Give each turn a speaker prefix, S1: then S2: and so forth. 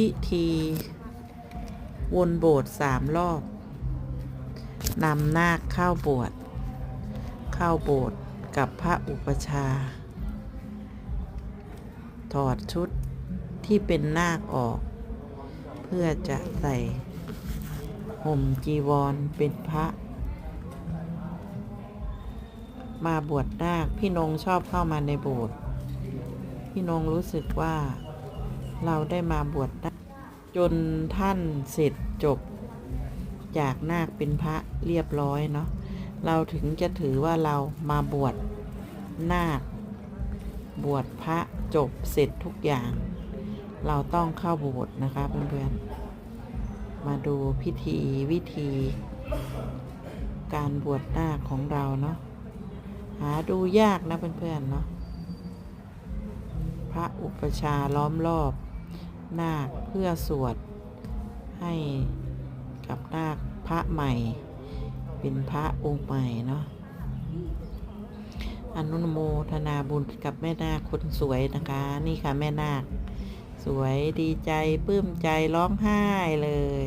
S1: พิธี วนโบสถ์สามรอบนำนาคเข้าบวชเข้าโบสถ์กับพระอุปชา ถอดชุดที่เป็นนาคออก เพื่อจะใส่ห่มจีวรเป็นพระ มาบวชนาคพี่นงชอบเข้ามาในโบสถ์พี่นงรู้สึกว่า เราได้มาบวชจนท่านเสร็จจบจากนาคเป็นพระเรียบร้อยเนาะเราถึงจะถือว่าเรามาบวชนาค บวชพระจบเสร็จทุกอย่าง เราต้องเข้าโบสถ์นะคะเพื่อนๆมาดูพิธีวิธี การบวชนาคของเราเนาะหาดูยากนะเพื่อนๆเนาะพระอุปชาล้อมรอบ นาคเพื่อสวด ให้กับนาคพระใหม่ เป็นพระองค์ใหม่เนาะอนุโมทนาบุญกับแม่นาคคนสวยนะคะ นี่ค่ะแม่นาค สวยดีใจปลื้มใจร้องไห้เลย